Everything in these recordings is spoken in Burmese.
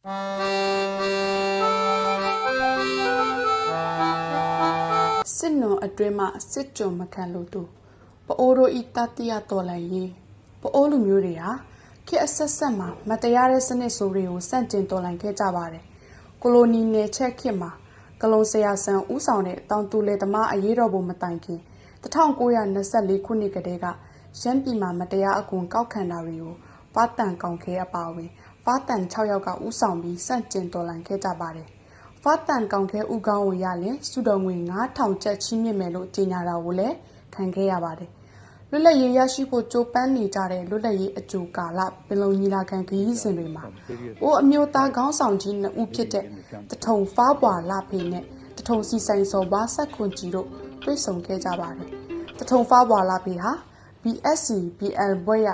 စစ်နွန်အတွင်းမှစစ်ကြုံမခံလို့သူပအိုးတို့ဤတတိယတော်လှန်ရေးပအိုးလူမျိုးတွေဟာခေတ်အဆက်ဆက်မှာမတရားတဲ့စနစ်ဆိုးတွေကိုစန့်ကျင်တော်လှန်ခဲ့ကြပါတယ်ကိုလိုနီနယ်ချက်ခေတ်မှာကလုံဆရာဆန်ဦးဆောင်တဲ့တောင်တူလေသမားအရေးတော်ပုံမတိုင်ခင်1924ခုနှစ်ကတည်းကရှမ်းပြည်မှာမတရားအကွန်ကောက်ခံတာတွေကိုဖားတန်ကောင်ခဲအပါအဝင် ဖားတန်6ယောက်ကဦးဆောင်ပြီးစန့်ကျင်တော်လှန်ခဲ့ကြပါတယ်ဖားတန်ကောင်ခဲဦးကောင်းဝင်ရရင်စုတော်ငွေ9000ကျပ်ချီးမြှင့်မယ်လို့ကြေညာတာကိုလည်းခံခဲ့ရပါတယ်လွတ်လပ်ရေးရရှိဖို့ကြိုးပမ်းနေကြတဲ့လွတ်လပ်ရေးအကြိုကာလပင်လုံညီလာခံခရီးစဉ်တွေမှာအိုးအမျိုးသားခေါင်းဆောင်ကြီးနှစ်ဦးဖြစ်တဲ့တထုံဖားပွာလာဖေနဲ့တထုံစီဆိုင်စော်ဘာဆက်ခွန်ကြီးတို့တွေ့ဆုံခဲ့ကြပါတယ်တထုံဖားပွာလာဖေဟာ BSC BL ဘွဲ့ရ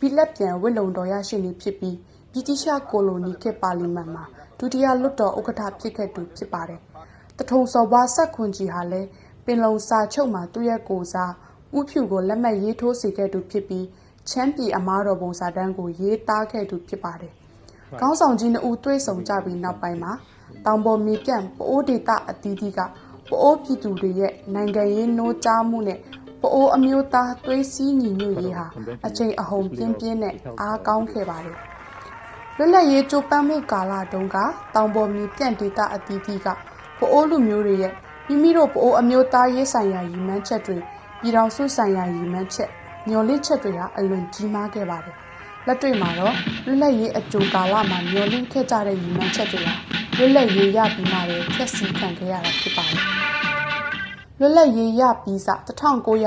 ဘီလက်ပြန်ဝစ်လုံတော်ရရှိနေဖြစ်ပြီး ဗြိတိရှကိုလိုနီခေတ်ပါလီမန်မှာဒုတိယလွတ်တော်ဥက္ကဋ္ဌဖြစ်ခဲ့သူဖြစ်ပါတယ်။တထုံစော်ဘွားဆက်ခွန်ကြီးဟာလည်းပင်လုံစာချုပ်မှာသူ့ရဲ့ကိုစားဥဖြူကိုလက်မှတ်ရေးထိုးစေခဲ့သူဖြစ်ပြီးချမ်းပြည်အမားတော်ပုံစာတန်းကိုရေးသားခဲ့သူဖြစ်ပါတယ်။ခေါင်းဆောင်ကြီးနှစ်ဦးတွေ့ဆုံကြပြီးနောက်ပိုင်းမှာတောင်ပေါ်မြေပြန့်ပအိုးဒေတာအသီးသီးကပအိုးပြည်သူတွေရဲ့နိုင်ငံရေးနှိုးကြားမှုနဲ့ပအိုးအမျိုးသားသွေးစည်းညီညွတ်ရေးဟာအချိန်အဟုန်ပြင်းပြင်းနဲ့အားကောင်းခဲ့ပါတယ်။ လွတ်လပ်ရေးကြိုးပမ်းမှုကာလတုန်းကတောင်ပေါ်မြေပြန့်ဒေတာအသီးသီးကပအိုးလူမျိုးတွေရဲ့မိမိတို့ပအိုးအမျိုးသားရေးဆိုင်ရာရည်မှန်းချက်တွေပြည်တော်စုဆိုင်ရာရည်မှန်းချက်ညှော်လင့်ချက်တွေဟာအလွန်ကြီးမားခဲ့ပါတယ်။လက်တွေ့မှာတော့လွတ်လပ်ရေးအကြိုကာလမှာညှော်လင့်ခဲ့ကြတဲ့ရည်မှန်းချက်တွေဟာလွတ်လပ်ရေးရပြီးမှပဲဖျက်ဆီးခံခဲ့ရတာဖြစ်ပါတယ်။လွတ်လပ်ရေးရပြီးစ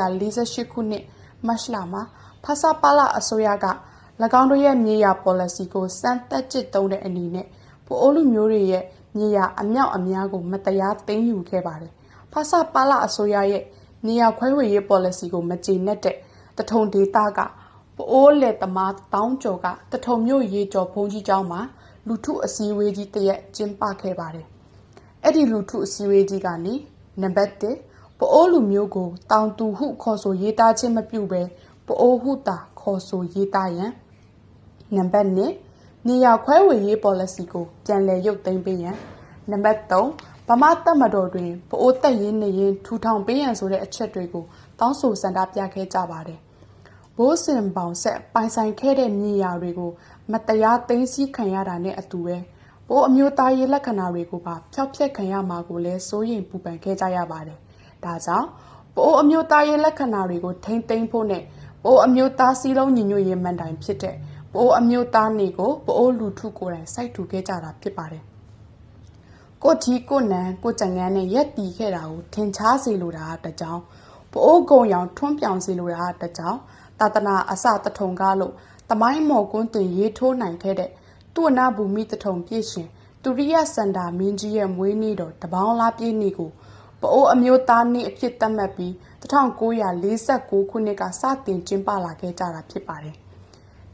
1948ခုနှစ်မတ်လမှာဖဆပါလာအစိုးရက၎ င်းတို့ရဲ့မြေယာ policy ကိုစမ်းသပ်ကျစ်သုံးတဲ့အနေနဲ့ပိုအိုးလူမျိုးတွေရဲ့မြေယာအမြောက်အများကို မတရားသိမ်းယူခဲ့ပါတယ်။ဖဆပါလာအစိုးရရဲ့နေရာခွဲဝေရေး policy ကိုမကျေနပ်တဲ့တထုံဒေသကပိုးလေသမားတောင်းကျော်ကတထုံမြို့ရေကျော်ဘုံကြီးကျောင်းမှာလူထုအစည်းအဝေးကြီးတရက်ကျင်းပခဲ့ပါတယ်။အဲ့ဒီလူထုအစည်းအဝေးကြီးကနေနံပါတ်1ပိုးလူမျိုးကိုတောင်သူဟုခေါ်ဆိုရေးသားခြင်းမပြုဘဲပိုးဟုတာခေါ်ဆိုရေးသားရန် နံပါတ်2နေရာခွဲဝေရေး policy ကိုပြန်လည်ရုပ်သိမ်းပေးရန်နံပါတ်3ဗမာတပ်မတော်တွင်ပအိုးတက်ရင်းနေရင်ထူထောင်ပေးရန်ဆိုတဲ့အချက်တွေကိုတောင်းဆိုစန္ဒပြခဲ့ကြပါတယ်။ဘိုးစင်ပေါင်ဆက်ပိုင်ဆိုင်ခဲ့တဲ့မြေယာတွေကို မတရားသိမ်းဆည်းခံရတာနဲ့အတူပဲပိုးအမျိုးသားရေးလက္ခဏာတွေကိုပါဖျောက်ဖျက်ခံရမှာကိုလည်းစိုးရိမ်ပူပန်ခဲ့ကြရပါတယ်။ဒါကြောင့်ပိုးအမျိုးသားရေးလက္ခဏာတွေကိုထိမ့်သိမ်းဖို့နဲ့ပိုးအမျိုးသားစည်းလုံးညီညွတ်ရေးမှန်တိုင်ဖြစ်တဲ့ ပိုးအမျိုးသားနေကိုပိုးလူထုကိုယ်တိုင်စိုက်ထူခဲ့ကြတာဖြစ်ပါတယ်။ကိုကြီးကိုနန်ကိုကြံငန်းနဲ့ရက်တီခဲ့တာကိုထင်ရှားစေလိုတာတကြောင်ပိုးကုံရောင်ထွန်းပြောင်စေလိုတာတကြောင်သာသနာအစတထုံကားလို့တမိုင်းမော်ကွန်းတင်ရေးထိုးနိုင်ခဲ့တဲ့သူ့အနာဘူမိတထုံပြည့်ရှင်သူရိယစန္ဒာမင်းကြီးရဲ့မွေးနေ့တော်တပေါင်းလားပြည့်နေ့ကိုပအိုးအမျိုးသားနေ့အဖြစ်သတ်မှတ်ပြီး1946ခုနှစ်ကစတင်ကျင်းပလာခဲ့ကြတာဖြစ်ပါတယ်။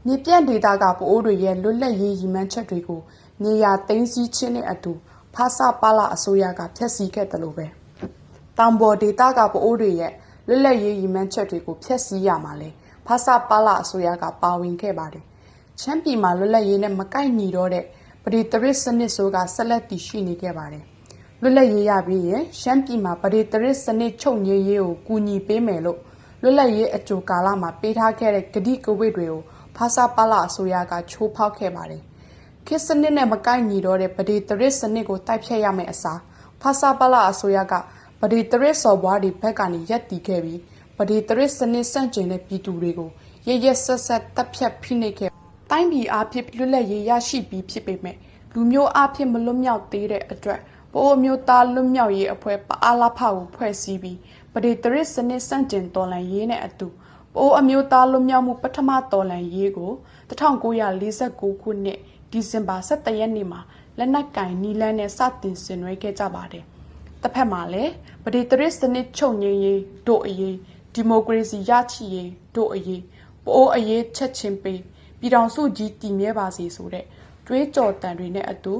မြေပြန့်ဒေသကပအိုးတွေရဲ့လွတ်လပ်ရေးရည်မှန်းချက်တွေကိုနေရာသိမ်းဆည်းခြင်းနဲ့အတူဖာစာပါလာအစိုးရကဖျက်ဆီးခဲ့တယ်လို့ပဲ။တောင်ပေါ်ဒေသကပအိုးတွေရဲ့လွတ်လပ်ရေးရည်မှန်းချက်တွေကိုဖျက်ဆီးရမှာလဲဖာစာပါလာအစိုးရကပါဝင်ခဲ့ပါတယ်။ချမ်းပြည်မှာလွတ်လပ်ရေးနဲ့မကိုက်ညီတော့တဲ့ပရိတရစ်စနစ်ဆိုးကဆက်လက်တည်ရှိနေခဲ့ပါတယ်။လွတ်လပ်ရေးရပြီးရင်ရှမ်းပြည်မှာပရိတရစ်စနစ်ချုပ်ငြိမ်းရေးကိုကူညီပေးမယ်လို့လွတ်လပ်ရေးအကြိုကာလမှာပေးထားခဲ့တဲ့ဂတိကဝိတ်တွေကို ဖာစာပါလာအစိုးရကချိုးဖောက်ခဲ့ပါတယ်။ခေတ်စနစ်နဲ့မကိုက်ညီတော့တဲ့ပရိတရစ်စနစ်ကိုတိုက်ဖြတ်ရမယ့်အစားဖာစာပါလာအစိုးရကပရိတရစ်စော်ဘွားတွေဘက်ကနေရက်တီခဲ့ပြီးပရိတရစ်စနစ်စန့်ကျင်တဲ့ပြည်သူတွေကိုရရဆက်ဆက်တပ်ဖြတ်ဖိနှိပ်ခဲ့တိုင်းပြည်အားဖြင့်လွတ်လပ်ရေးရရှိပြီးဖြစ်ပေမဲ့လူမျိုးအားဖြင့်မလွတ်မြောက်သေးတဲ့အတွက်ပိုးမျိုးသားလွတ်မြောက်ရေးအဖွဲ့ပအားလာဖကိုဖွဲ့စည်းပြီးပရိတရစ်စနစ်စန့်ကျင်တော်လှန်ရေးနဲ့အတူ ပိုးအမျိုးသားလွတ်မြောက်မှုပထမတော်လှန်ရေးကို1949ခုနှစ်ဒီဇင်ဘာ17ရက်နေ့မှာလက်နက်ကင်နီလန်းနဲ့စတင်ဆင်နွှဲခဲ့ကြပါတယ်။တစ်ဖက်မှာလည်းပရိတရစ်စနစ်ချုပ်ငြိမ်းရေးတို့အရေးဒီမိုကရေစီရရှိရေးတို့အရေးပိုးအရေးချက်ချင်းပေးပြည်တော်စုကြီးတည်မြဲပါစေဆိုတဲ့တွေးကြော်တန်တွေနဲ့အတူ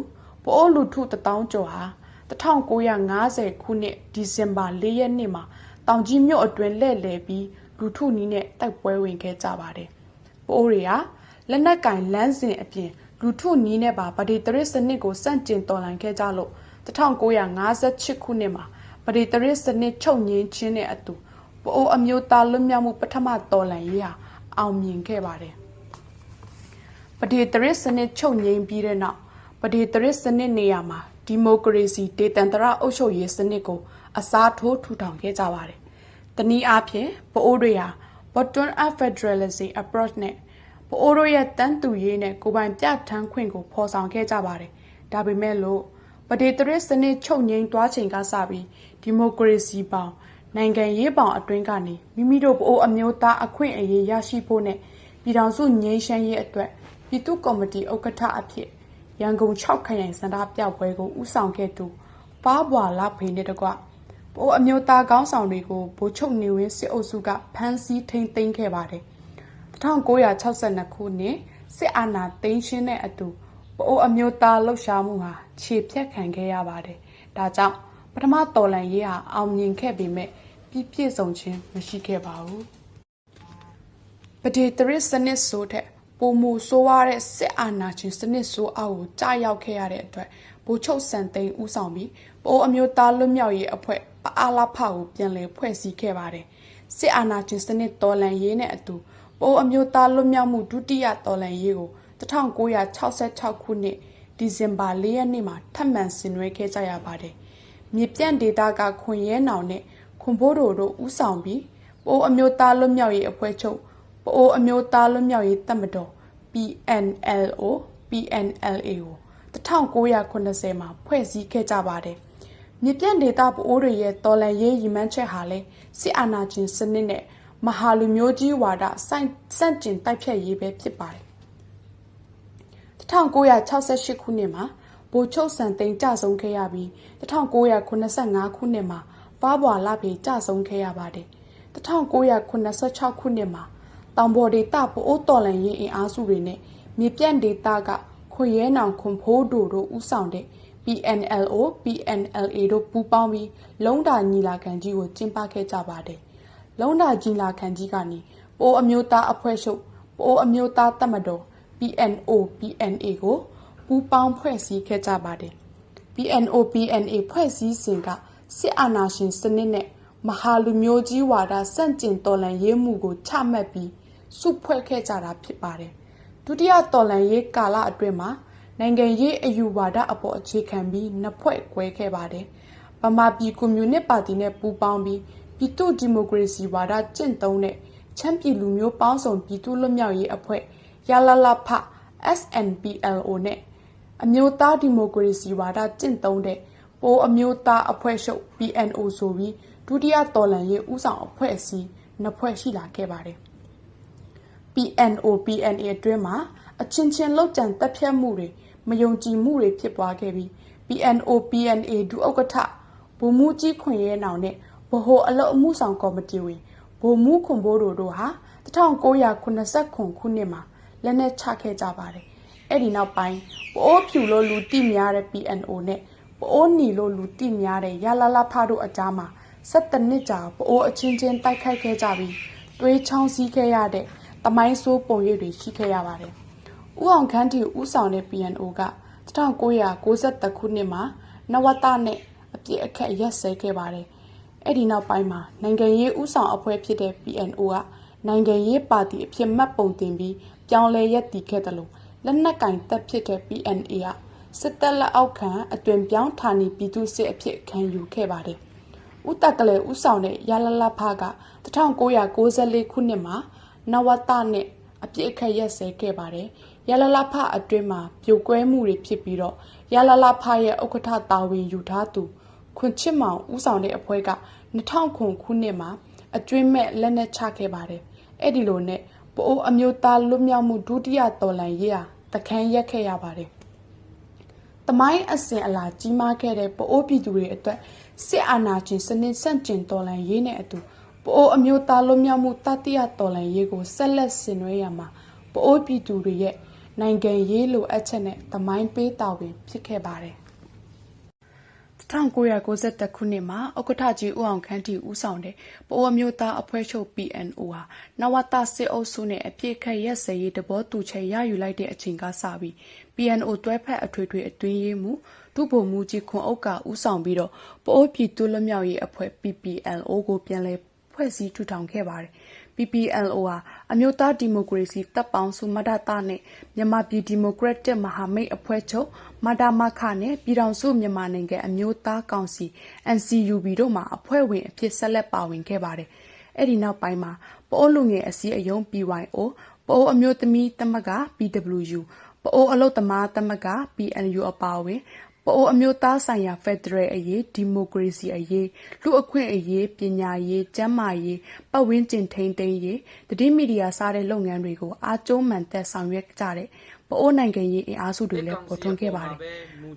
ပိုးလူထုတထောင်ကျော်ဟာ1950ခုနှစ်ဒီဇင်ဘာ4ရက်နေ့မှာတောင်ကြီးမြို့အတွင်းလှည့်လည်ပြီး လူထုနီးနဲ့တိုက်ပွဲဝင်ခဲ့ကြပါတယ်။ပိုးတွေဟာလက်နက်ကင်လမ်းစဉ်အပြင်လူထုနီးနဲ့ပါဗဒေတရစ်စနစ်ကိုစန့်ကျင်တော်လှန်ခဲ့ကြလို့1958ခုနှစ်မှာဗဒေတရစ်စနစ်ချုပ်ငင်းခြင်းနဲ့အတူပအိုးအမျိုးသားလွတ်မြောက်မှုပထမတော်လှန်ရေးဟာအောင်မြင်ခဲ့ပါတယ်ဗဒေတရစ်စနစ်ချုပ်ငင်းပြီးတဲ့နောက်ဗဒေတရစ်စနစ်နေရာမှာဒီမိုကရေစီဒေသန္တရအုပ်ချုပ်ရေးစနစ်ကိုအစားထိုးထူထောင်ခဲ့ကြပါတယ်။ တနည်းအားဖြင့်ပအိုးတွေဟာ bottom up federalism approach နဲ့ပအိုးတို့ရဲ့တန်းတူရေးနဲ့ကိုယ်ပိုင်ပြဋ္ဌာန်းခွင့်ကိုဖော်ဆောင်ခဲ့ကြပါတယ်။ဒါပေမဲ့လို့ပဒေတရစ်စနစ်ချုပ်ငိမ့်သွားချိန်ကစပြီးဒီမိုကရေစီပေါင်နိုင်ငံရေးပေါင်အတွင်းကနေမိမိတို့ပအိုးအမျိုးသားအခွင့်အရေးရရှိဖို့နဲ့ပြည်ထောင်စုငြိမ်းချမ်းရေးအတွက်ပြည်သူ့ကော်မတီဥက္ကဋ္ဌအဖြစ်ရန်ကုန်6ခရိုင်စန္ဒပြပွဲကိုဥဆောင်ခဲ့သူပါဘွာလာဖေနဲ့တကွ ပိုးအမျိုးသားကောင်းဆောင်တွေကိုဗိုလ်ချုပ်နေဝင်းစစ်အုပ်စုကဖမ်းဆီးထိန်းသိမ်းခဲ့ပါတယ်1962ခုနှစ်စစ်အာဏာသိမ်းခြင်းနဲ့အတူပိုးအမျိုးသားလှုပ်ရှားမှုဟာခြေဖြတ်ခံခဲ့ရပါတယ်ဒါကြောင့်ပထမတော်လှန်ရေးဟာအောင်မြင်ခဲ့ပေမဲ့ပြည့်ပြည့်စုံခြင်းမရှိခဲ့ပါဘူးပဒေတရစ်စနစ်ဆိုတဲ့ပုံမူဆိုးရတဲ့စစ်အာဏာရှင်စနစ်ဆိုးအောက်ကိုကြာရောက်ခဲ့ရတဲ့အတွက်ဗိုလ်ချုပ်စံသိန်းဦးဆောင်ပြီးပိုးအမျိုးသားလွတ်မြောက်ရေးအဖွဲ့ ပအားလာဖကိုပြန်လည်ဖွဲ့စည်းခဲ့ပါတယ်စစ်အာဏာရှင်စနစ်တော်လှန်ရေးနဲ့အတူပိုးအမျိုးသားလွတ်မြောက်မှုဒုတိယတော်လှန်ရေးကို1966ခုနှစ်ဒီဇင်ဘာ၄ရက်နေ့မှာထပ်မံဆင်နွှဲခဲ့ကြရပါတယ်မြေပြန့်ဒေတာကခွန်ရဲနောင်နဲ့ခွန်ဘိုးတို့တို့ဦးဆောင်ပြီးပိုးအမျိုးသားလွတ်မြောက်ရေးအဖွဲ့ချုပ်ပိုးအမျိုးသားလွတ်မြောက်ရေးတပ်မတော် PNLO PNLA ကို1980မှာဖွဲ့စည်းခဲ့ကြပါတယ်။ မြေပြန့်ဒေတာပိုးတွေရဲ့တော်လန်ရေးရည်မှန်းချက်ဟာလည်းစစ်အာဏာရှင်စနစ်နဲ့မဟာလူမျိုးကြီးဝါဒစန့်စန့်ကျင်တိုက်ဖြတ်ရေးပဲဖြစ်ပါတယ်။1968ခုနှစ်မှာဗိုလ်ချုပ်စံသိန်းကြဆုံးခဲ့ရပြီး1985ခုနှစ်မှာဖားဘွာလဖေကြဆုံးခဲ့ရပါတယ်။1986ခုနှစ်မှာတောင်ပေါ်ဒေသပိုးတော်လန်ရင်အင်အားစုတွေနဲ့မြေပြန့်ဒေသကခွေရဲနောင်ခွန်ဖိုးတို့တို့ဦးဆောင်တဲ့ PNLO PNLA တို့ပူးပေါင်းပြီးလုံတာညီလာခံကြီးကိုကျင်းပခဲ့ကြပါတယ်။လုံတာညီလာခံကြီးကနေပိုးအမျိုးသားအဖွဲ့ချုပ်ပိုးအမျိုးသားတပ်မတော် PNO PNA ကိုပူးပေါင်းဖွဲ့စည်းခဲ့ကြပါတယ်။ PNO PNA ဖွဲ့စည်းစဉ်ကစစ်အာဏာရှင်စနစ်နဲ့မဟာလူမျိုးကြီးဝါဒစန့်ကျင်တော်လှန်ရေးမှုကိုချမှတ်ပြီးစုဖွဲ့ခဲ့ကြတာဖြစ်ပါတယ်။ဒုတိယတော်လှန်ရေးကာလအတွင်းမှာ နိုင်ငံရေးအယူဝါဒအပေါ်အခြေခံပြီးနှစ်ဖွဲ့ကွဲခဲ့ပါတယ်။ဗမာပြည်ကွန်မြူနစ်ပါတီနဲ့ပူးပေါင်းပြီးပြည်သူ့ဒီမိုကရေစီဝါဒကျင့်သုံးတဲ့ချမ်းပြည်လူမျိုးပေါင်းစုံပြည်သူ့လွတ်မြောက်ရေးအဖွဲ့ရလလဖ SNPLO နဲ့အမျိုးသားဒီမိုကရေစီဝါဒကျင့်သုံးတဲ့ပိုးအမျိုးသားအဖွဲ့ချုပ် PNO ဆိုပြီးဒုတိယတော်လှန်ရေးဦးဆောင်အဖွဲ့အစည်းနှစ်ဖွဲ့ရှိလာခဲ့ပါတယ်။ PNO PNA အတွင်းမှာအချင်းချင်းလောက်ကျန်တက်ဖြတ်မှုတွေ မယုံကြည်မှုတွေဖြစ်ပွားခဲ့ပြီး PNO PNA ဒုဥက္ကဋ္ဌဗိုလ်မှူးကြီးခွင်ရဲနောင်နဲ့ဗဟိုအလုပ်အမှုဆောင်ကော်မတီဝင်ဗိုလ်မှူးခွန်ဘိုးတို့တို့ဟာ1989ခုနှစ်မှာလက်နက်ချခဲ့ကြပါတယ်။အဲ့ဒီနောက်ပိုင်းပိုးဖြူလို့လူတိများတဲ့ PNO နဲ့ပိုးနီလို့လူတိများတဲ့ရလာလာဖတို့အကြားမှာ17နှစ်ကြာပိုးအချင်းချင်းတိုက်ခိုက်ခဲ့ကြပြီးတွေးချောင်းစည်းခဲ့ရတဲ့တမိုင်းဆိုးပုံရိပ်တွေရှိခဲ့ရပါတယ်။ ဦးအောင်ခန်းတီဦးဆောင်တဲ့ PNO က1993ခုနှစ်မှာနဝတနဲ့အပြစ်အခက်ရက်စဲခဲ့ပါတယ်။အဲ့ဒီနောက်ပိုင်းမှာနိုင်ငံရေးဦးဆောင်အဖွဲ့ဖြစ်တဲ့ PNO ကနိုင်ငံရေးပါတီအဖြစ်မှတ်ပုံတင်ပြီးပြောင်းလဲရက်တည်ခဲ့တယ်လို့လက်နက်ကင်တပ်ဖြစ်တဲ့ PNA ကစစ်တပ်လက်အောက်ခံအတွင်ပြောင်းဌာနီပြည်သူစစ်အဖြစ်ခံယူခဲ့ပါတယ်။ဦးတက်ကလေးဦးဆောင်တဲ့ရလလဖက1994ခုနှစ်မှာနဝတနဲ့အပြစ်အခက်ရက်စဲခဲ့ပါတယ်။ ရလလဖအတွင်းမှာပြိုကွဲမှုတွေဖြစ်ပြီးတော့ရလလဖရဲ့ဥက္ကဋ္ဌတာဝန်ယူထားသူခွန်ချစ်မောင်ဦးဆောင်တဲ့အဖွဲ့က2000ခုနှစ်မှာအတွင်းမဲ့လက်နက်ချခဲ့ပါတယ်။အဲ့ဒီလိုနဲ့ပိုးအမျိုးသားလွတ်မြောက်မှုဒုတိယတော်လှန်ရေးဟာတခန်းရက်ခဲ့ရပါတယ်။တမိုင်းအစဉ်အလာကြီးမားခဲ့တဲ့ပိုးပြည်သူတွေအတွက်စစ်အာဏာရှင်စနစ်ဆန့်ကျင်တော်လှန်ရေးနဲ့အတူပိုးအမျိုးသားလွတ်မြောက်မှုတတိယတော်လှန်ရေးကိုဆက်လက်ဆင်နွှဲရမှာပိုးပြည်သူတွေရဲ့ နိုင်ငံရေးလိုအပ်ချက်နဲ့တမိုင်းပေးတာဝင်ဖြစ်ခဲ့ပါတယ်1992ခုနှစ်မှာဥက္ကဋ္ဌကြီးဦးအောင်ခန်းတီဦးဆောင်တဲ့ပအိုးအမျိုးသားအဖွဲ့ချုပ် PNO ဟာနဝတစစ်အုပ်စုနဲ့အပြစ်ခတ်ရက်စဲရေးတဘောတူချက်ရယူလိုက်တဲ့အချိန်ကစပြီး PNO တွဲဖက်အထွေထွေအတွင်းရေးမှုဒုဗိုလ်မှူးကြီးခွန်အုပ်ကဦးဆောင်ပြီးတော့ပအိုးပြည်သူလွတ်မြောက်ရေးအဖွဲ့ PPLO ကိုပြန်လည်ဖွဲ့စည်းထူထောင်ခဲ့ပါတယ်။ PPLO ဟာ အမျိုးသားဒီမိုကရေစီတပ်ပေါင်းစုမဒတာနဲ့ မြန်မာပြည်ဒီမိုကရက်တစ် မဟာမိတ်အဖွဲ့ချုပ်မဒမခနဲ့ ပြည်ထောင်စုမြန်မာနိုင်ငံ အမျိုးသားကောင်စီ NCUB တို့မှအဖွဲ့ဝင်အဖြစ် ဆက်လက်ပါဝင်ခဲ့ပါတယ်။အဲ့ဒီနောက်ပိုင်းမှာ ပအိုးလူငယ်အစည်းအရုံး PYO ပအိုးအမျိုးသမီးသမဂ္ဂ PWU ပအိုးအလုတ်သမားသမဂ္ဂ PNU အပါအဝင် ပအိုးအမျိုးသားဆိုင်ရာဖက်ဒရယ်အရေး ဒီမိုကရေစီအရေး လူအခွင့်အရေး ပညာရေး ကျန်းမာရေး ပတ်ဝန်းကျင်ထိန်းသိမ်းရေးတတိမီဒီယာ စတဲ့ လုပ်ငန်းတွေကို အားကျုံးမှန်သက် ဆောင်ရွက်ကြတဲ့ ပအိုးနိုင်ငံရေး အင်အားစုတွေလည်း ပေါ်ထွန်းခဲ့ပါတယ်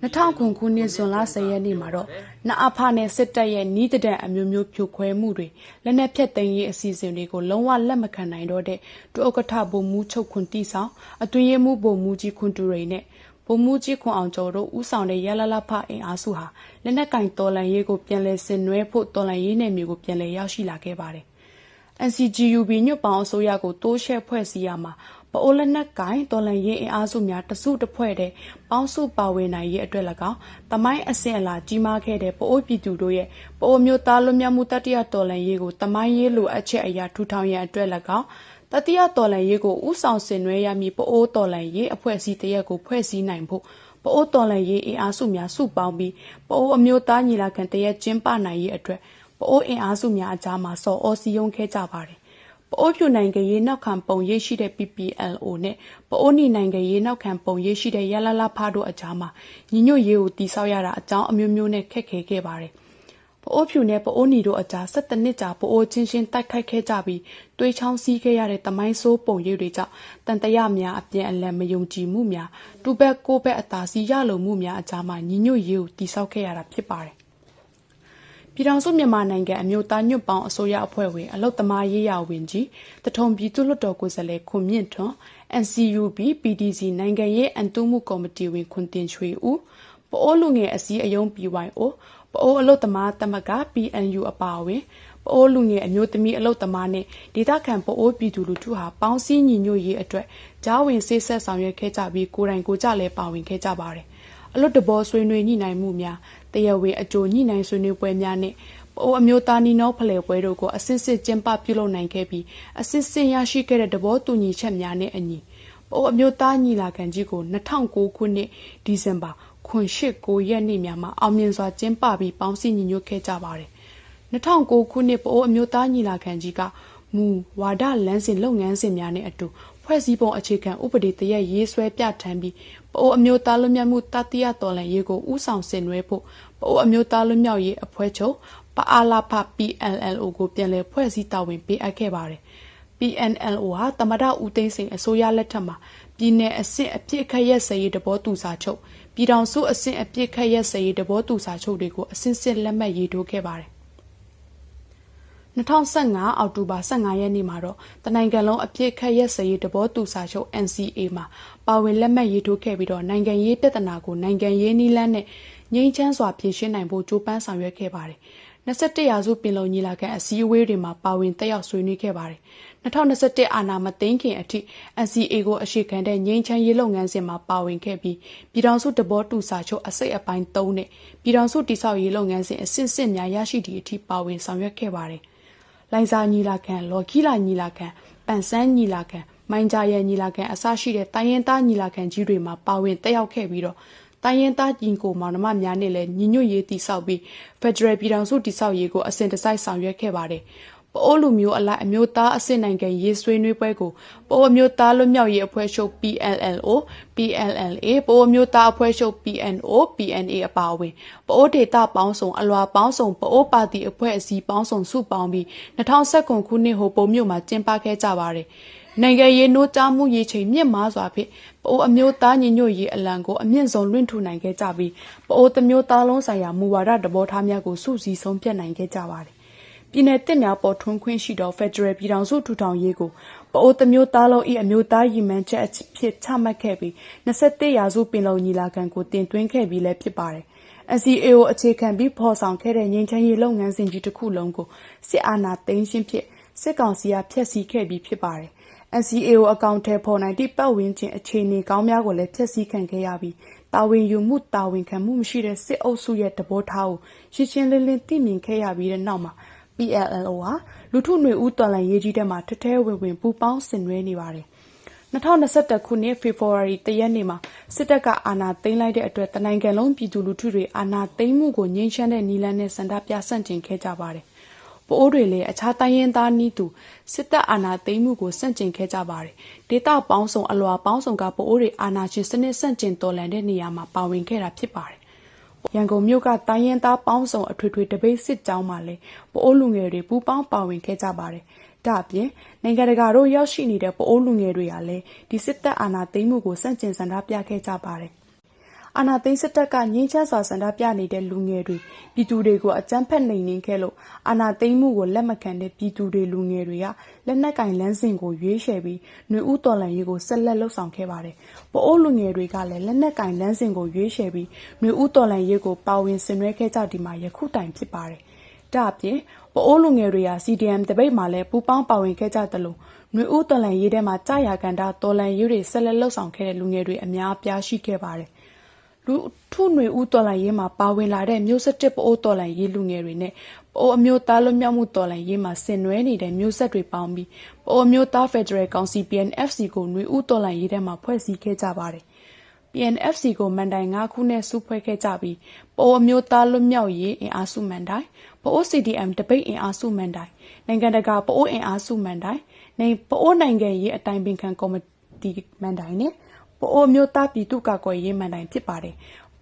2009ခုနှစ် ဇွန်လ10ရက်နေ့မှာတော့ နအဖနဲ့ စစ်တပ်ရဲ့နီးတဒံအမျိုးမျိုး ဖြိုခွဲမှုတွေ လက်နက်ဖြတ်သိမ်းရေး အစီအစဉ်တွေကို လုံးဝလက်မခံနိုင်တော့တဲ့ ဒုဥက္ကဋ္ဌ ဗိုလ်မှူးချုပ် ခွန်တီဆောင် အတွင်းရေးမှူး ဗိုလ်မှူးကြီး ခွန်တူရိန်နဲ့ ဗိုလ်မှူးကြီးခွန်အောင်ကျော်တို့ဦးဆောင်တဲ့ရလလဖအင်အားစုဟာလက်နက်ကင်တော်လန်ရေးကိုပြန်လည်ဆင်နွှဲဖို့တော်လန်ရေးနယ်မြေကိုပြန်လည်ရောက်ရှိလာခဲ့ပါတယ်။ NCGUB ညွတ်ပေါင်းအစိုးရကိုတိုးရှဲဖွဲ့စည်းရမှာပအိုလက်နက်ကင်တော်လန်ရေးအင်အားစုများတစုတစ်ဖွဲ့တဲ့ပေါင်းစုပါဝင်နိုင်ရေးအတွက်၎င်းတမိုင်းအစဉ်အလာကြီးမားခဲ့တဲ့ပအိုပြည်သူတို့ရဲ့ပအိုမျိုးသားလွတ်မြောက်မှုတတိယတော်လန်ရေးကိုတမိုင်းရေးလိုအပ်ချက်အရာထူထောင်ရန်အတွက်၎င်း တတိယတော်လှန်ရေးကိုဥဆောင်ဆင်နွှဲရမည်ပအိုးတော်လှန်ရေးအဖွဲ့အစည်းတရက်ကိုဖွဲ့စည်းနိုင်ဖို့ပအိုးတော်လှန်ရေးအင်အားစုများစုပေါင်းပြီးပအိုးအမျိုးသားညီလာခံတရက်ကျင်းပနိုင်ရေးအတွက်ပအိုးအင်အားစုများအကြားမှာစော်ဩစည်းရုံးခဲ့ကြပါတယ်ပအိုးဖြူနိုင်ငံရေးနောက်ခံပုံရေးရှိတဲ့ PPLO နဲ့ပအိုးနီနိုင်ငံရေးနောက်ခံပုံရေးရှိတဲ့ရလလဖားတို့အကြားမှာညီညွတ်ရေးကိုတိဆောက်ရတာအကြောင်းအမျိုးမျိုးနဲ့ခက်ခဲခဲ့ပါတယ်။ ပအိုးဖြူနဲ့ပအိုးနီတို့အကြား၁၇နှစ်ကြာပအိုးချင်းချင်းတိုက်ခိုက်ခဲ့ကြပြီးတွေးချောင်းစီးခဲ့ရတဲ့တမိုင်းဆိုးပုံရိပ်တွေကြောင့်တန်တရများအပြန်အလှန်မယုံကြည်မှုများတူဘက်ကိုဘက်အသာစီရလုံမှုများအကြားမှာညီညွတ်ရေးကိုတိဆောက်ခဲ့ရတာဖြစ်ပါတယ်ပြည်ထောင်စုမြန်မာနိုင်ငံအမျိုးသားညွတ်ပေါင်းအစိုးရအဖွဲ့ဝင်အလုတ်သမားရေးရာဝန်ကြီးတထုံပြည်သူ့လွှတ်တော်ကိုယ်စားလှယ်ခွန်မြင့်ထွန်း NCUB PDC နိုင်ငံရေးအန်တုမှုကော်မတီဝင်ခွန်တင်ချွေဦးပအိုးလူငယ်အစည်းအယုံ PYO ပအိုးအလုတ်သမားသမဂ္ဂ PNU အပါအဝင်ပအိုးလူငယ်အမျိုးသမီးအလုတ်သမားနဲ့ဒေသခံပအိုးပြည်သူလူထုဟာပေါင်းစည်းညီညွတ်ရေးအတွက်ဂျားဝင်ဆေးဆက်ဆောင်ရွက်ခဲ့ကြပြီးကိုယ်တိုင်ကိုယ်ကြလည်းပါဝင်ခဲ့ကြပါတယ်အလွတ်တဘောဆွေးနွေးညှိနှိုင်းမှုများတရဝေအကျိုးညှိနှိုင်းဆွေးနွေးပွဲများနဲ့အိုအမျိုးသားနီနောဖလှယ်ပွဲတို့ကိုအစစ်စစ်ကျင်းပပြုလုပ်နိုင်ခဲ့ပြီးအစစ်စစ်ရရှိခဲ့တဲ့တဘောတူညီချက်များနဲ့အညီအိုအမျိုးသားညီလာခံကြီးကို2009ခုနှစ်ဒီဇင်ဘာ ခွန်ရှိ9ရက်နေ့များမှာအောင်မြင်စွာကျင်းပပြီးပေါင်းစည်းညီညွတ်ခဲ့ကြပါတယ်2009ခုနှစ်ပအိုးအမျိုးသားညီလာခံကြီးကမူဝါဒလမ်းစဉ်လုပ်ငန်းစဉ်များနဲ့အတူဖွဲ့စည်းပုံအခြေခံဥပဒေတရက်ရေးဆွဲပြဋ္ဌာန်းပြီးပအိုးအမျိုးသားလွတ်မြောက်မှုတတိယတော်လှန်ရေးကိုဥဆောင်ဆင်နွှဲဖို့ပအိုးအမျိုးသားလွတ်မြောက်ရေးအဖွဲ့ချုပ်ပအားလာဖ PLLO ကိုပြန်လည်ဖွဲ့စည်းတာဝန်ပေးအပ်ခဲ့ပါတယ် PNLO ဟာတမဒဦးသိန်းစိန်အစိုးရလက်ထက်မှာပြည်내အဆင့်အပြစ်ခတ်ရက်စရေးတဘောတူစာချုပ် ပြည်ထောင်စုအဆင့်အပြစ်ခတ်ရက်စရေးတဘောတူစာချုပ်တွေကိုအစစ်စစ်လက်မှတ်ရေးထိုးခဲ့ပါတယ်2015အောက်တိုဘာ15ရက်နေ့မှာတော့တနိုင်ငံလုံးအပြစ်ခတ်ရက်စရေးတဘောတူစာချုပ် NCA မှာပါဝင်လက်မှတ်ရေးထိုးခဲ့ပြီးတော့နိုင်ငံရေးပြဿနာကိုနိုင်ငံရေးနည်းလမ်းနဲ့ငြိမ်းချမ်းစွာဖြေရှင်းနိုင်ဖို့ကြိုးပမ်းဆောင်ရွက်ခဲ့ပါတယ်။ 21ရာစုပင်လုံညီလာခံအစည်းအဝေးတွေမှာပါဝင်တက်ရောက်ဆွေးနွေးခဲ့ပါတယ်။2021အာဏာမသိမ်းခင်အထိ NCA ကိုအရှိခံတဲ့ငြိမ်းချမ်းရေးလုပ်ငန်းစဉ်မှာပါဝင်ခဲ့ပြီးပြည်ထောင်စုတဘောတူစာချုပ်အစိတ်အပိုင်း3နဲ့ပြည်ထောင်စုတိဆောက်ရေးလုပ်ငန်းစဉ်အစစ်စစ်များရရှိသည့်အထိပါဝင်ဆောင်ရွက်ခဲ့ပါတယ်။လိုင်စာညီလာခံလော်ခီလာညီလာခံပန်ဆန်းညီလာခံမိုင်းကြရဲ့ညီလာခံအစရှိတဲ့တိုင်းရင်းသားညီလာခံကြီးတွေမှာပါဝင်တက်ရောက်ခဲ့ပြီးတော့ တိုင်းရင်းသားညီကိုမောင်နှမများနဲ့လည်းညီညွတ်ရေးတည်ဆောက်ပြီး Federal ပြည်ထောင်စုတည်ဆောက်ရေးကိုအစဉ်တစိုက်ဆောင်ရွက်ခဲ့ပါတယ်။ပအိုးလူမျိုးအလိုက်အမျိုးသားအစစ်နိုင်ငံရေးဆွေးနွေးပွဲကိုပအိုးအမျိုးသားလွတ်မြောက်ရေးအဖွဲ့ချုပ် PLLO PLLA ပအိုးအမျိုးသားအဖွဲ့ချုပ် PNO PNA အပါအဝင်ပအိုးဒေတာပေါင်းစုံအလွာပေါင်းစုံပအိုးပါတီအဖွဲ့အစည်းပေါင်းစုံစုပေါင်းပြီး2019ခုနှစ်ဟိုပုံမြို့မှာကျင်းပခဲ့ကြပါတယ်။ နိုင်ငံရေးနှိုးကြားမှုရေးချိန်မြင့်မားစွာဖြင့်ပအိုးအမျိုးသားညီညွတ်ရေးအလံကိုအမြင့်ဆုံးလွှင့်ထူနိုင်ခဲ့ကြပြီးပအိုးတမျိုးသားလုံးဆိုင်ရာမူဝါဒတဘောထားများကိုစုစည်းဆုံးဖြတ်နိုင်ခဲ့ကြပါတယ်။ပြည်내တစ်များပေါ်ထွန်းခွင့်ရှိသောဖက်ဒရယ်ပြည်ထောင်စုထူထောင်ရေးကိုပအိုးတမျိုးသားလုံး၏အမျိုးသားရည်မှန်းချက်အဖြစ်ချမှတ်ခဲ့ပြီး21ရာစုပင်လုံညီလာခံကိုတင်သွင်းခဲ့ပြီးလည်းဖြစ်ပါတယ်။ NCA ကိုအခြေခံပြီးဖော်ဆောင်ခဲ့တဲ့ငြိမ်းချမ်းရေးလုပ်ငန်းစဉ်ကြီးတစ်ခုလုံးကိုစစ်အာဏာသိမ်းခြင်းဖြင့်စစ်ကောင်စီကဖျက်ဆီးခဲ့ပြီးဖြစ်ပါတယ်။ NCA ကိုအကောင့်ထဲပေါ်နိုင်သည့်ပတ်ဝန်းကျင်အခြေအနေကောင်းများကိုလည်းဖျက်ဆီးခံခဲ့ရပြီးတာဝန်ယူမှုတာဝန်ခံမှုမရှိတဲ့စစ်အုပ်စုရဲ့တဘောထားကိုရှင်းရှင်းလင်းလင်းသိမြင်ခဲ့ရပြီးတဲ့နောက်မှာ PLLO ဟာလူထုຫນွေဦးတော်လှန်ရေးကြီးတဲ့မှာထထဲဝင်ဝင်ပူပေါင်းဆင်နွှဲနေပါတယ်။2021ခုနှစ်ဖေဖော်ဝါရီ1ရက်နေ့မှာစစ်တပ်ကအာဏာသိမ်းလိုက်တဲ့အတွက်တနိုင်ငံလုံးပြည်သူလူထုတွေအာဏာသိမ်းမှုကိုငြိမ်းချမ်းတဲ့နီလန်းနဲ့စန္ဒပြဆန့်ကျင်ခဲ့ကြပါတယ်။ ပိုးတွေလည်းအခြားတိုင်းရင်းသားနည်းတူစစ်တပ်အာဏာသိမ်းမှုကိုဆန့်ကျင်ခဲ့ကြပါတယ်။ဒေတာပေါင်းစုံအလွာပေါင်းစုံကပိုးတွေအာဏာရှင်စနစ်ဆန့်ကျင်တော်လှန်တဲ့နေရာမှာပါဝင်ခဲ့တာဖြစ်ပါတယ်။ရန်ကုန်မြို့ကတိုင်းရင်သားပေါင်းစုံအထွေထွေတပိတ်စစ်ကြောင်းမှာလည်းပိုးလူငယ်တွေပူပေါင်းပါဝင်ခဲ့ကြပါတယ်။ဒါအပြင်နိုင်ငံတကာတို့ရောက်ရှိနေတဲ့ပိုးလူငယ်တွေကလည်းဒီစစ်တပ်အာဏာသိမ်းမှုကိုစန့်ကျင်ဆန္ဒပြခဲ့ကြပါတယ်။ အာဏာသိမ်းစစ်တပ်ကငင်းချစွာဆန္ဒပြနေတဲ့လူငယ်တွေပြည်သူတွေကိုအကြမ်းဖက်နှိမ်နင်းခဲ့လို့အာဏာသိမ်းမှုကိုလက်မခံတဲ့ပြည်သူတွေလူငယ်တွေကလက်နက်ကင်လမ်းစဉ်ကိုရွေးချယ်ပြီးຫນွေဥတော်လန်ရေးကိုဆက်လက်လှုပ်ဆောင်ခဲ့ပါတယ်။ပိုအိုးလူငယ်တွေကလည်းလက်နက်ကင်လမ်းစဉ်ကိုရွေးချယ်ပြီးຫນွေဥတော်လန်ရေးကိုပါဝင်ဆင်နွှဲခဲ့ကြဒီမှာယခုတိုင်ဖြစ်ပါတယ်။ဒါအပြင်ပိုအိုးလူငယ်တွေဟာ CDM တပိတ်မှာလည်းပူပေါင်းပါဝင်ခဲ့ကြသလိုຫນွေဥတော်လန်ရေးထဲမှာကြာရကန်တာတော်လန်ရေးတွေဆက်လက်လှုပ်ဆောင်ခဲ့တဲ့လူငယ်တွေအများအပြားရှိခဲ့ပါတယ်။ လူထုຫນွေဦးတော်လှန်ရေးမှာပါဝင်လာတဲ့မျိုးဆက်တစ်ပအိုးတော်လှန်ရေးလူငယ်တွေနဲ့ပအိုးအမျိုးသားလွတ်မြောက်မှုတော်လှန်ရေးမှာဆင်နွှဲနေတဲ့မျိုးဆက်တွေပေါင်းပြီးပအိုးအမျိုးသားဖက်ဒရယ်ကောင်စီ PNFC ကိုຫນွေဦးတော်လှန်ရေးထဲမှာဖွဲ့စည်းခဲ့ကြပါတယ်။ PNFC ကိုမန်တိုင်၅ခုနဲ့စုဖွဲ့ခဲ့ကြပြီးပအိုးအမျိုးသားလွတ်မြောက်ရေးအင်အားစုမန်တိုင်ပအိုး CDM တပိတ်အင်အားစုမန်တိုင်နိုင်ငံတကာပအိုးအင်အားစုမန်တိုင်နိုင်ပအိုးနိုင်ငံရေးအတိုင်ပင်ခံကော်မတီမန်တိုင်နဲ့ ပအိုးမျိုးသားပြည်သူ့ကာကွယ်ရေးမန်တိုင်ဖြစ်ပါတယ်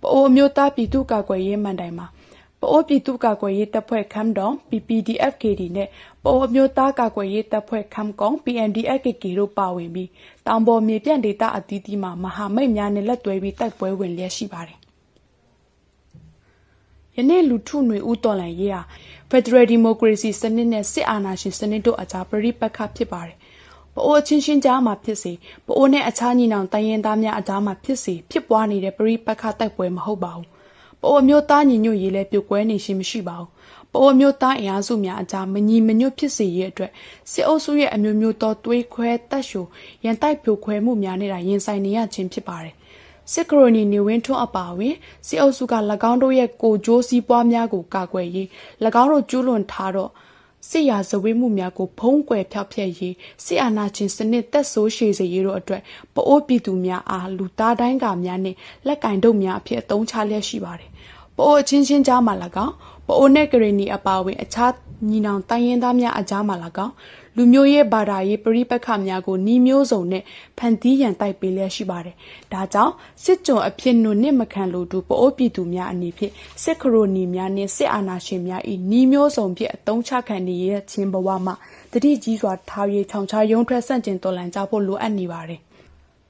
ပအိုးမျိုးသားပြည်သူ့ကာကွယ်ရေးမန်တိုင်မှာပအိုးပြည်သူ့ကာကွယ်ရေးတပ်ဖွဲ့ခမ်ဒေါင် PPDFKD နဲ့ပအိုးမျိုးသားကာကွယ်ရေးတပ်ဖွဲ့ခမ်ကောင် PNDFKK တို့ပါဝင်ပြီးတောင်ပေါ်မြေပြန့်ဒေသအသီးသီးမှာမဟာမိတ်များနဲ့လက်တွဲပြီးတိုက်ပွဲဝင်လျက်ရှိပါတယ်ယနေ့လူထုຫນွေဦးတော်လှန်ရေးဟာ Federal Democracy စနစ်နဲ့စစ်အာဏာရှင်စနစ်တို့အကြားပရိပတ်ခဖြစ်ပါတယ် ပအိုးအချင်းချင်းကြားမှာဖြစ်စေပအိုးနဲ့အခြားညီနောင်တိုင်းရင်းသားများအကြားမှာဖြစ်စေဖြစ်ပွားနေတဲ့ပရိပက္ခတိုက်ပွဲမဟုတ်ပါဘူးပအိုးမျိုးသားညီညွတ်ရေးလည်းပြုတ်ကွဲနေရှိမရှိပါဘူးပအိုးမျိုးသားအင်အားစုများအကြားမညီမညွတ်ဖြစ်စေရေးအတွက်စစ်အုပ်စုရဲ့အမျိုးမျိုးသောတွေးခွဲတက်ရှူရန်တိုက်ဖြိုခွဲမှုများနေတာရင်ဆိုင်နေရခြင်းဖြစ်ပါတယ်စစ်ကရိုနီနေဝင်းထွန်းအပါအဝင်စစ်အုပ်စုက၎င်းတို့ရဲ့ကိုကြိုးစည်းပွားများကိုကာကွယ်ရေး၎င်းတို့ကျူးလွန်ထားတော့ စစ်ရာဇဝတ်မှုများကိုဖုံးကွယ်ဖျောက်ဖျက်ရေးစစ်အာဏာရှင်စနစ်တက်ဆိုးရှည်စေရေးတို့အတွက်ပအိုးပြည်သူများအားလူသားတိုင်းကများနှင့်လက်ကင်တို့များအဖြစ်အသုံးချလျက်ရှိပါတယ်။ပအိုးအချင်းချင်းကြားမှာ၎င်းပ အိုးနဲ့ဂရနီအပါအဝင် အခြားညီနောင်တိုင်းရင်းသားများအကြားမှာ၎င်းလူမျိုးရေးဘာသာရေးပရိပက္ခများကိုနှီးမျိုးစုံနဲ့ဖန်တီးရန်တိုက်ပေးလျက်ရှိပါတယ်။ဒါကြောင့်စစ်ကြုံအဖြစ်နုနှစ်မခံလို့တူပအိုးပြည်သူများအနေဖြင့်စစ်ခရိုနီများနှင့်စစ်အာဏာရှင်များ၏နှီးမျိုးစုံဖြင့်အတုံးချခံနေရခြင်းဘဝမှာတတိကြီးစွာထားရချောင်ချရုံးထွက်ဆန့်ကျင်တော်လှန်ကြဖို့လိုအပ်နေပါတယ်။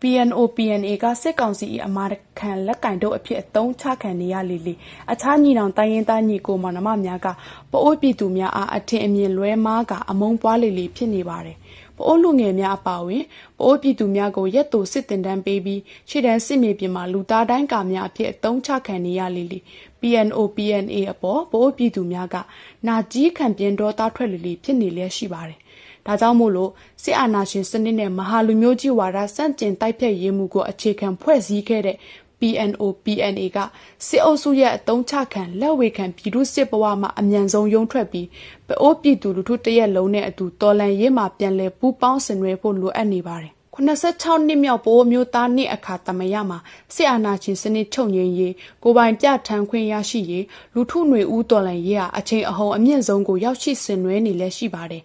PNO PNA က စစ်ကောင်စီ၏အမာခံလက်ကင်တို့အဖြစ် အသုံးချခံနေရလေလေ အခြား ညီနောင်တိုင်းရင်းသား ညီကိုမောင်နှမများက ပအိုးပြည်သူများအား အထင်အမြင်လွဲမားကအမုန်းပွားလေလေ ဖြစ်နေပါတယ် ပအိုးလူငယ်များ အပါအဝင် ပအိုးပြည်သူများကို ရက်တူစစ်တင်တန်းပေးပြီးခြေတန်းစစ်မြေပြင်မှာ လူသားတိုင်းကာများအဖြစ် အသုံးချခံနေရလေလေ PNO PNA အပေါ် ပအိုးပြည်သူများက နာကြီးခံပြင်းတော်သားထွက်လေလေ ဖြစ်နေလျက်ရှိပါတယ် ဒါကြောင့်မို့လို့စစ်အာဏာရှင်စနစ်နဲ့မဟာလူမျိုးကြီးဝါဒစန့်ကျင်တိုက်ဖြတ်ရေးမှုကိုအခြေခံဖွဲ့စည်းခဲ့တဲ့ PNO PNA ကစစ်အုပ်စုရဲ့အတုံးချခံလက်ဝေခံပြည်သူစစ်ဘဝမှာအမြန်ဆုံးရုံထွက်ပြီးပအိုးပြည်သူလူထုတရက်လုံးနဲ့အတူတော်လန်ရေးမှာပြန်လည်ပူးပေါင်းဆင်နွှဲဖို့လိုအပ်နေပါတယ် 86နှစ်မြောက်ပိုးမျိုးသားနှစ်အခါတမရမှာစစ်အာဏာရှင်စနစ်ချုပ်ငြိမ်းရေးကိုပိုင်ပြထန်းခွင့်ရရှိရေးလူထုຫນွေဦးတော်လှန်ရေးဟာအချိန်အဟုန်အမြင့်ဆုံးကိုရောက်ရှိဆင်နွှဲနေလဲရှိပါတယ်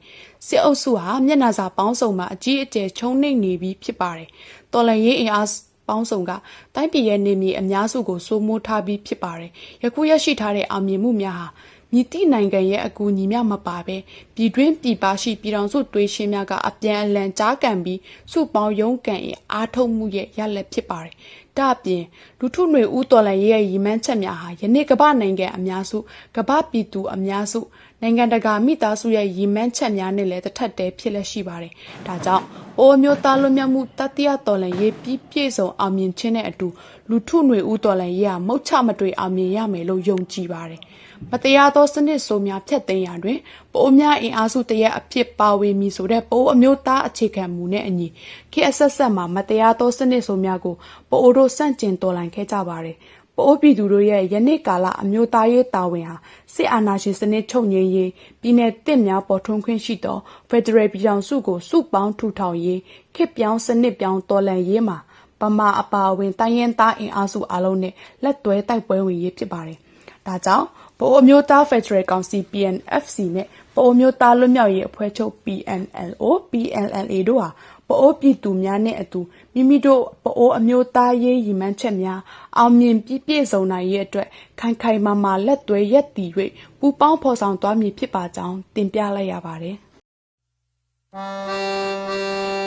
စစ်အုပ်စုဟာမျက်နှာစာပေါင်းစုံမှာအကြီးအကျယ်ချုံနှိမ့်နေပြီးဖြစ်ပါတယ်တော်လှန်ရေးအင်အားပေါင်းစုံကတိုင်းပြည်ရဲ့နေမြေအများစုကိုစိုးမိုးထားပြီးဖြစ်ပါတယ်ယခုရရှိထားတဲ့အောင်မြင်မှုများဟာ မြစ်တိနိုင်ငံရဲ့အကူအညီများမပါဘဲပြည်တွင်းပြည်ပရှိပြည်တော်စုတွေးရှင်းများကအပြန်အလှန်ကြားကန်ပြီးစုပေါင်းရုံးကန်ရဲ့အားထုတ်မှုရဲ့ရလက်ဖြစ်ပါတယ်။ဒါ့အပြင်လူထုຫນွေဦးတော်လှန်ရေးရဲ့ရည်မှန်းချက်များဟာယနေ့ကမ္ဘာနိုင်ငံအများစုကမ္ဘာပြည်သူအများစုနိုင်ငံတကာမိသားစုရဲ့ရည်မှန်းချက်များနဲ့လည်းတစ်ထပ်တည်းဖြစ်လက်ရှိပါတယ်။ဒါကြောင့်အိုးမျိုးသားလွတ်မြောက်မှုတတိယတော်လှန်ရေးပြီးပြည့်စုံအောင်မြင်ခြင်းနဲ့အတူ လူထုຫນွေဦးတော်လှန်ရေးဟာမုတ်ချမတွေ့အောင်မြင်ရမယ်လို့ယုံကြည်ပါတယ်။ မတရားသောစနစ်ဆိုးများဖျက်သိမ်းရာတွင်ပိုအများအင်အားစုတရက်အဖြစ်ပါဝင်မည်ဆိုတဲ့ပိုအမျိုးသားအခြေခံမူနဲ့အညီခေတ်အဆက်ဆက်မှာမတရားသောစနစ်ဆိုးများကိုပိုအိုတို့စန့်ကျင်တော်လှန်ခဲ့ကြပါတယ်။ပိုးပြည်သူတို့ရဲ့ယနေ့ကာလအမျိုးသားရေးတာဝန်ဟာစစ်အာဏာရှင်စနစ်ချုပ်ငြိမ်းရေးပြည်내တစ်များပေါ်ထွန်းခွင့်ရှိသောဖက်ဒရယ်ပြည်ထောင်စုကိုစုပေါင်းထူထောင်ရေးခေတ်ပြောင်းစနစ်ပြောင်းတော်လှန်ရေးမှာပမာအပါအဝင်တိုင်းရင်းသားအင်အားစုအလုံးနဲ့လက်တွဲတိုက်ပွဲဝင်ရေးဖြစ်ပါတယ်။ဒါကြောင့် ဗိုလ်အမျိုးသားဖက်ဒရယ်ကောင်စီ PNFC နဲ့ဗိုလ်အမျိုးသားလွတ်မြောက်ရေးအဖွဲ့ချုပ် PNLO PNLA တို့ဟာပအိုးပြည်သူများနဲ့အတူမိမိတို့ပအိုးအမျိုးသားရေးရည်မှန်းချက်များအောင်မြင်ပြည့်ပြည့်စုံနိုင်ရေးအတွက်ခိုင်ခိုင်မာမာလက်သွဲရက်တည်၍ပူပေါင်းဖော်ဆောင်သွားမည်ဖြစ်ပါကြောင်းတင်ပြလိုက်ရပါတယ်။